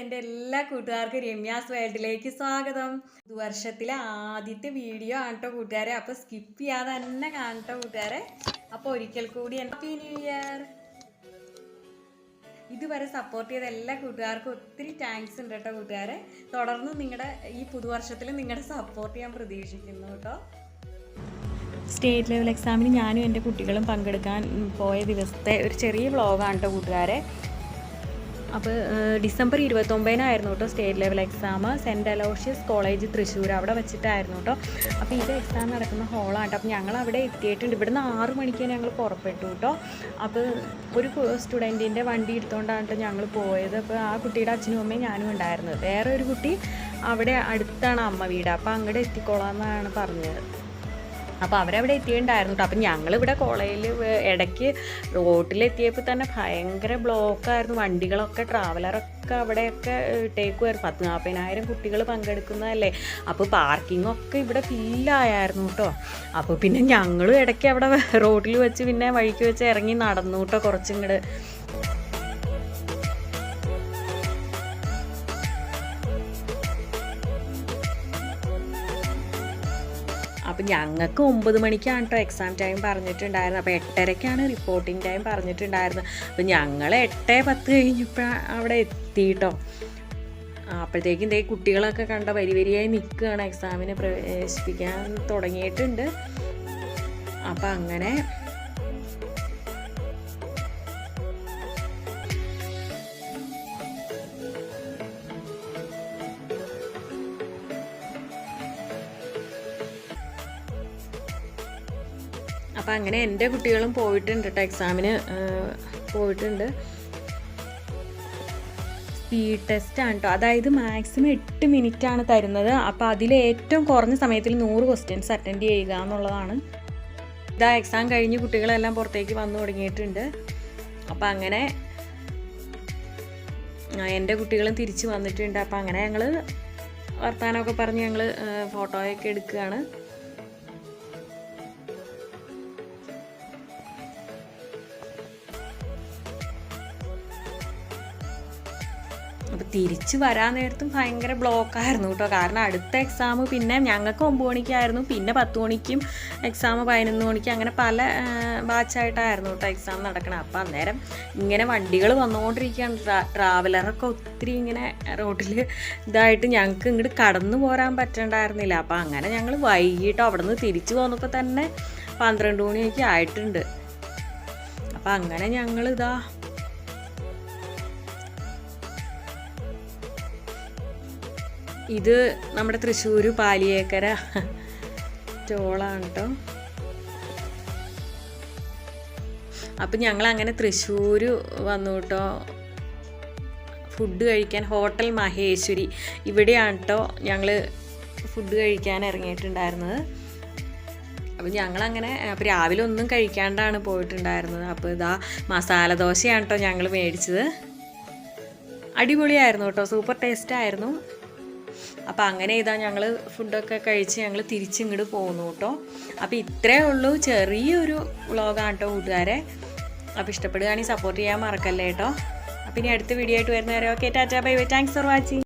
എന്റെ എല്ലാ കൂട്ടുകാർക്കും രമ്യാസ് വേൾഡിലേക്ക് സ്വാഗതം. വർഷത്തിലെ ആദ്യത്തെ വീഡിയോ ആണ് കേട്ടോ കൂട്ടുകാരെ. അപ്പോൾ സ്കിപ്പ് ചെയ്യാതെ തന്നെ കാണട്ടോ കൂട്ടുകാരെ. അപ്പോൾ ഒരിക്കൽ കൂടി ഹാപ്പി ന്യൂ ഇയർ ഇതുവരെ സപ്പോർട്ട് ചെയ്ത എല്ലാ കൂട്ടുകാർക്കും ഒത്തിരി താങ്ക്സ് ഉണ്ട് കേട്ടോ കൂട്ടുകാരെ. തുടർന്ന് നിങ്ങളുടെ ഈ പുതുവർഷത്തിൽ നിങ്ങളുടെ സപ്പോർട്ട് ഞാൻ പ്രതീക്ഷിക്കുന്നു കേട്ടോ. സ്റ്റേറ്റ് ലെവൽ എക്സാമിന് ഞാനും എന്റെ കുട്ടികളും പങ്കെടുക്കാൻ പോയ ദിവസത്തെ ഒരു ചെറിയ വ്ളോഗാണ് കേട്ടോ കൂട്ടുകാരെ. അപ്പോൾ ഡിസംബർ ഇരുപത്തൊമ്പതിനായിരുന്നു കേട്ടോ state level exam. Saint Aloysius college Thrissur അവിടെ വെച്ചിട്ടായിരുന്നു കേട്ടോ. അപ്പോൾ ഇത് എക്സാം നടക്കുന്ന ഹോളാണ് കേട്ടോ. അപ്പോൾ ഞങ്ങൾ അവിടെ എത്തിയിട്ടുണ്ട്. ഇവിടുന്ന് ആറ് മണിക്ക് ഞങ്ങൾ പുറപ്പെട്ടു കേട്ടോ. അപ്പോൾ ഒരു സ്റ്റുഡന്റിന്റെ വണ്ടി എടുത്തുകൊണ്ടാണ് കേട്ടോ ഞങ്ങൾ പോയത്. അപ്പോൾ ആ കുട്ടിയുടെ അച്ഛനും അമ്മയും ഞാനും ഉണ്ടായിരുന്നത്. വേറെ ഒരു കുട്ടി അവിടെ അടുത്താണ് അമ്മ വീട്. അപ്പോൾ അങ്ങോട്ട് എത്തിക്കോളാം എന്നാണ് പറഞ്ഞത്. അപ്പോൾ അവരവിടെ എത്തിയിട്ടുണ്ടായിരുന്നു കേട്ടോ അപ്പം ഞങ്ങളിവിടെ കോളേജിൽ ഇടയ്ക്ക് റോട്ടിലെത്തിയപ്പോൾ തന്നെ ഭയങ്കര ബ്ലോക്കായിരുന്നു. വണ്ടികളൊക്കെ ട്രാവലറൊക്കെ അവിടെയൊക്കെ ഇട്ടേക്കുമായിരുന്നു പത്ത് നാൽപ്പതിനായിരം കുട്ടികൾ പങ്കെടുക്കുന്നതല്ലേ. അപ്പോൾ പാർക്കിങ്ങൊക്കെ ഇവിടെ ഫില്ലായായിരുന്നു കേട്ടോ അപ്പോൾ പിന്നെ ഞങ്ങളും ഇടയ്ക്ക് അവിടെ റോഡിൽ വെച്ച് പിന്നെ വഴിക്ക് വെച്ച് ഇറങ്ങി നടന്നു കേട്ടോ കുറച്ചിങ്ങോട്ട് അപ്പം ഞങ്ങൾക്ക് ഒമ്പത് മണിക്കാണ് കേട്ടോ എക്സാം ടൈം പറഞ്ഞിട്ടുണ്ടായിരുന്നത്. അപ്പോൾ എട്ടരയ്ക്കാണ് റിപ്പോർട്ടിംഗ് ടൈം പറഞ്ഞിട്ടുണ്ടായിരുന്നത്. അപ്പം ഞങ്ങൾ എട്ട് പത്ത് കഴിഞ്ഞപ്പോൾ അവിടെ എത്തി കേട്ടോ അപ്പോഴത്തേക്കും ഇതേ കുട്ടികളൊക്കെ കണ്ട വരി വരിയായി നിൽക്കുകയാണ് എക്സാമിന് പ്രവേശിപ്പിക്കാൻ തുടങ്ങിയിട്ടുണ്ട്. അപ്പം അങ്ങനെ അപ്പം അങ്ങനെ എന്റെ കുട്ടികളും പോയിട്ടുണ്ട് കേട്ടോ എക്സാമിന് പോയിട്ടുണ്ട്. സ്പീഡ് ടെസ്റ്റ് ആണ് കേട്ടോ അതായത് മാക്സിമം എട്ട് ആണ് തരുന്നത്. അപ്പോൾ അതിൽ ഏറ്റവും കുറഞ്ഞ സമയത്തിൽ നൂറ് ക്വസ്റ്റ്യൻസ് അറ്റൻഡ് ചെയ്യുക എന്നുള്ളതാണ്. ഇതാ എക്സാം കഴിഞ്ഞ് കുട്ടികളെല്ലാം പുറത്തേക്ക് വന്നു തുടങ്ങിയിട്ടുണ്ട്. അപ്പോൾ അങ്ങനെ എന്റെ കുട്ടികളും തിരിച്ച് വന്നിട്ടുണ്ട്. അപ്പോൾ അങ്ങനെ ഞങ്ങൾ വർത്തമാനമൊക്കെ പറഞ്ഞ് ഞങ്ങൾ ഫോട്ടോയൊക്കെ എടുക്കുകയാണ്. അപ്പോൾ തിരിച്ച് വരാൻ നേരത്തും ഭയങ്കര ബ്ലോക്കായിരുന്നു കേട്ടോ. കാരണം അടുത്ത എക്സാം പിന്നെ ഞങ്ങൾക്ക് ഒമ്പത് മണിക്കായിരുന്നു. പിന്നെ പത്ത് മണിക്കും എക്സാം പതിനൊന്ന് മണിക്കും അങ്ങനെ പല ബാച്ചായിട്ടായിരുന്നു കേട്ടോ എക്സാം നടക്കണം അപ്പോൾ അന്നേരം ഇങ്ങനെ വണ്ടികൾ വന്നുകൊണ്ടിരിക്കുകയാണ്. ട്രാ ട്രാവലറൊക്കെ ഒത്തിരി ഇങ്ങനെ റോഡിൽ ഇതായിട്ട് ഞങ്ങൾക്ക് ഇങ്ങോട്ട് കടന്നു പോരാൻ പറ്റണ്ടായിരുന്നില്ല. അപ്പോൾ അങ്ങനെ ഞങ്ങൾ വൈകിട്ട് അവിടെ നിന്ന് തിരിച്ചു പോന്നപ്പോൾ തന്നെ പന്ത്രണ്ട് മണിയൊക്കെ ആയിട്ടുണ്ട്. അപ്പോൾ അങ്ങനെ ഞങ്ങൾ ഇതാ ഇത് നമ്മുടെ തൃശ്ശൂർ പാലിയേക്കര ടോളാണ് കേട്ടോ അപ്പം ഞങ്ങൾ അങ്ങനെ തൃശ്ശൂർ വന്നു കേട്ടോ ഫുഡ് കഴിക്കാൻ ഹോട്ടൽ മഹേശ്വരി. ഇവിടെയാണ് കേട്ടോ ഞങ്ങൾ ഫുഡ് കഴിക്കാൻ ഇറങ്ങിയിട്ടുണ്ടായിരുന്നത്. അപ്പം ഞങ്ങളങ്ങനെ അപ്പം രാവിലെ ഒന്നും കഴിക്കാണ്ടാണ് പോയിട്ടുണ്ടായിരുന്നത്. അപ്പോൾ ഇതാ മസാല ദോശയാണ് കേട്ടോ ഞങ്ങൾ മേടിച്ചത്. അടിപൊളിയായിരുന്നു കേട്ടോ സൂപ്പർ ടേസ്റ്റ് ആയിരുന്നു. അപ്പോൾ അങ്ങനെ ഇതാ ഞങ്ങൾ ഫുഡൊക്കെ കഴിച്ച് ഞങ്ങൾ തിരിച്ചിങ്ങോട്ട് പോകുന്നു കേട്ടോ. അപ്പോൾ ഇത്രയേ ഉള്ളൂ ചെറിയൊരു വ്ളോഗാണ് കേട്ടോ കൂട്ടുകാരെ. അപ്പോൾ ഇഷ്ടപ്പെടുകയാണെങ്കിൽ സപ്പോർട്ട് ചെയ്യാൻ മറക്കല്ലേ കേട്ടോ. അപ്പോൾ ഇനി അടുത്ത വീഡിയോ ആയിട്ട് വരുന്നവരെ okay tata bye bye thanks for watching